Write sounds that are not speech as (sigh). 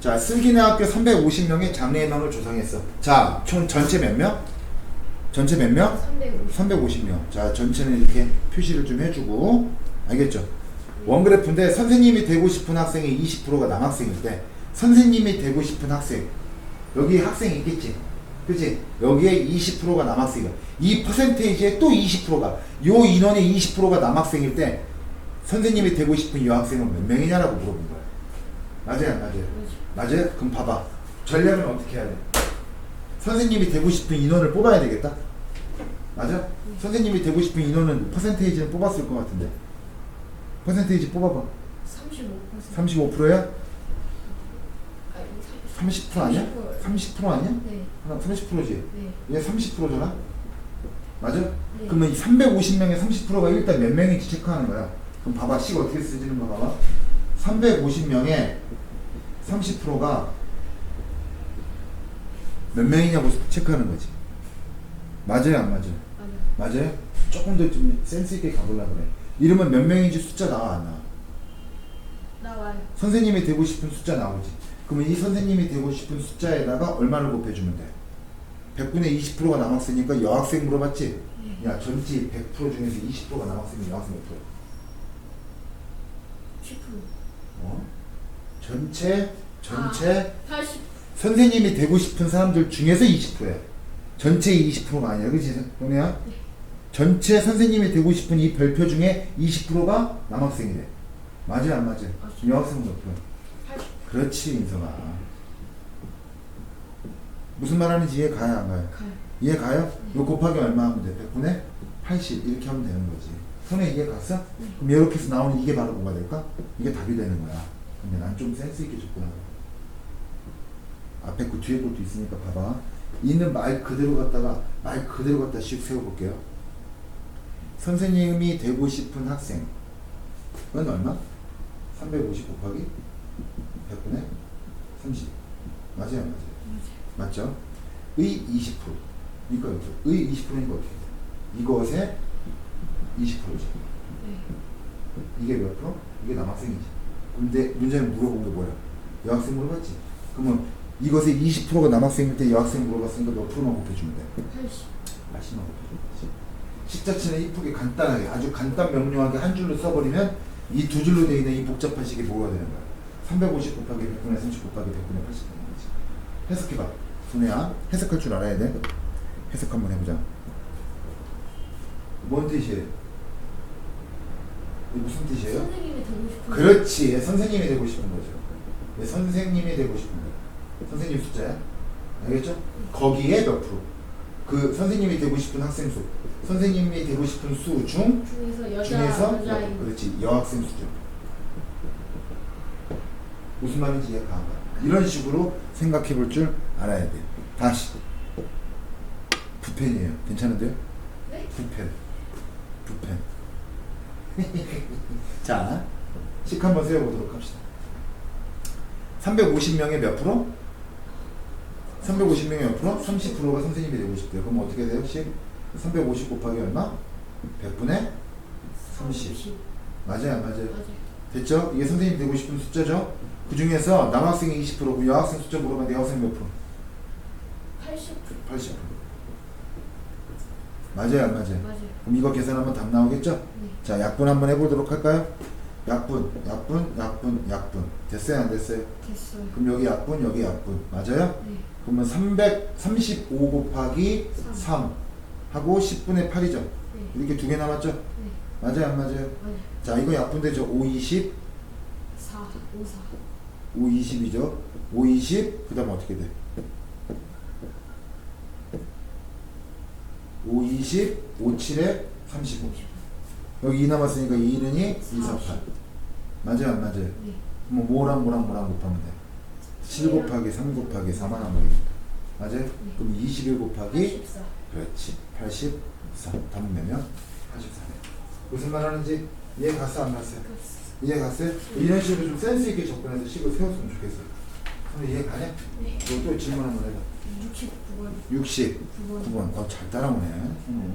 자, 슬기네 학교 350명의 장래희망을 조성했어. 자, 총 전체 몇 명? 전체 몇 명? 350. 350명. 자, 전체는 이렇게 표시를 좀 해주고, 알겠죠? 원그래프인데 선생님이 되고 싶은 학생이 20%가 남학생일 때, 선생님이 되고 싶은 학생, 여기 학생 있겠지? 그치? 여기에 20%가 남학생이야. 이 퍼센테이지에 또 20%가, 요 인원의 20%가 남학생일 때, 선생님이 되고 싶은 이 학생은 몇 명이냐라고 물어본 거야. 맞아요, 안 맞아요? 맞아요? 그럼 봐봐. 전략은 어떻게 해야 돼? 선생님이 되고 싶은 인원을 뽑아야 되겠다? 맞아? 선생님이 되고 싶은 인원은 퍼센테이지는 뽑았을 것 같은데. 퍼센테이지 뽑아봐. 35%. 35%야? 아니, 30% 아니야? 30% 아니야? 네. 하나 30%지? 네. 얘 30%잖아? 맞아? 네. 그러면 이 350명의 30%가 일단 몇 명인지 체크하는 거야. 그럼 봐봐. 식 어떻게 쓰지는 거 봐봐. 350명의 30%가 몇 명이냐고 체크하는 거지. 맞아요, 안 맞아요? 맞아. 맞아요? 조금 더 좀 센스 있게 가보려고 그래. 이러면 몇 명인지 숫자 나와 안 나와? 나와요. 선생님이 되고 싶은 숫자 나오지. 그러면 이 선생님이 되고 싶은 숫자에다가 얼마를 곱해주면 돼? 100분의 20%가 남학생이니까 여학생 물어봤지? 네. 야 전체 100% 중에서 20%가 남학생이 여학생 몇 프로? 10%. 어? 전체 전체 아, 80. 선생님이 되고 싶은 사람들 중에서 20%야. 전체의 20%가 아니야. 그치? 동네야? 네. 전체 선생님이 되고 싶은 이 별표 중에 20%가 남학생이 래. 맞아, 안 맞아? 맞아. 여학생 몇? 80. 그렇지, 인성아. 무슨 말 하는지 이해 가요, 안 가요? 가요. 이해 가요? 요 곱하기 얼마 하면 돼? 100분의 80 이렇게 하면 되는 거지. 손에 이해 갔어? 네. 그럼 이렇게 해서 나오는 이게 바로 뭐가 될까? 이게 답이 되는 거야. 근데 난 좀 센스 있게 줬구나. 앞에 그 뒤에 것도 있으니까 봐봐. 있는 말 그대로 갖다가 말 그대로 갖다 씩 세워볼게요. 선생님이 되고 싶은 학생. 은 얼마? 350 곱하기 100분의 30. 맞아요, 안 맞아요? 맞죠? 의 20%. 그러니까 의 20%니까 어떻게 돼? 이것의 20%지. 네. 이게 몇 프로? 이게 남학생이지. 근데 문제는 물어본 게 뭐야? 여학생 물어봤지? 그러면 이것의 20%가 남학생일 때 여학생 물어봤으니까 몇 프로만 곱해주면 돼? 80. 80만 곱해주면. 식자체는 이쁘게 간단하게 아주 간단 명료하게 한 줄로 써버리면 이 두 줄로 되어 있는 이 복잡한 식이 뭐가 되는 거야? 350 곱하기 100분의 30 곱하기 100분의 80 되는 거지. 해석해봐. 손혜야 해석할 줄 알아야 돼. 해석 한번 해보자. 뭔 뜻이에요? 무슨 뜻이에요? 선생님이 되고 싶은. 그렇지. 선생님이 되고 싶은 거죠. 네, 선생님이 되고 싶은 거. 선생님 숫자야. 알겠죠? 거기에 몇 프로? 그 선생님이 되고 싶은 학생 수. 선생님이 되고 싶은 수 중 중에서 여자 중에서 몇 여자인. 프로? 그렇지. 여학생 수죠. 무슨 말인지 이해가 안 가. 이런 식으로 생각해 볼 줄 알아야 돼. 다시. 부펜이에요. 괜찮은데요? 네? 부펜. 부펜. (laughs) 자, 식 한번 세워보도록 합시다. 350명의 몇 프로? 350명의 몇 프로? 30%가 선생님이 되고 싶대요. 그럼 어떻게 돼요? 식? 350 곱하기 얼마? 100분의 30. 맞아요, 안 맞아요? 맞아요. 됐죠? 이게 선생님이 되고 싶은 숫자죠? 그 중에서 남학생이 20%고 여학생 숫자 물어봤는데 여학생 몇 프로? 80. 80%. 맞아요, 안 맞아요? 맞아요. 그럼 이거 계산하면 답 나오겠죠? 네. 자, 약분 한번 해보도록 할까요? 약분, 약분, 약분, 약분. 됐어요, 안 됐어요? 됐어요. 그럼 여기 약분, 여기 약분. 맞아요? 네. 그러면 335 곱하기 삼. 3 하고 10분의 8이죠? 네. 이렇게 두 개 남았죠? 네. 맞아요, 안 맞아요? 맞아요. 자, 이거 약분되죠? 5, 20, 4. 5, 4. 5, 20이죠? 5, 20, 그 다음 어떻게 돼? 5, 20, 5, 7에 35. 여기 2 남았으니까 2는 2, 2, 4, 8. 맞아요, 안 맞아요? 네. 그럼 뭐랑 뭐랑 뭐랑 곱하면 돼? 7 곱하기 3 곱하기 4만 하면 되겠다. 맞아요? 그럼 21 곱하기 84. 그렇지. 84. 답은 몇면 84네. 무슨 말 하는지 이해 갔어, 안 갔어요? 이해 갔어요? 이런 식으로 좀 센스 있게 접근해서 식을 세웠으면 좋겠어요. 근데 이해 가냐? 네. 또, 또 질문 한번 해봐. 69번. 60. 9번. 9번. 어, 잘 따라오네. 음.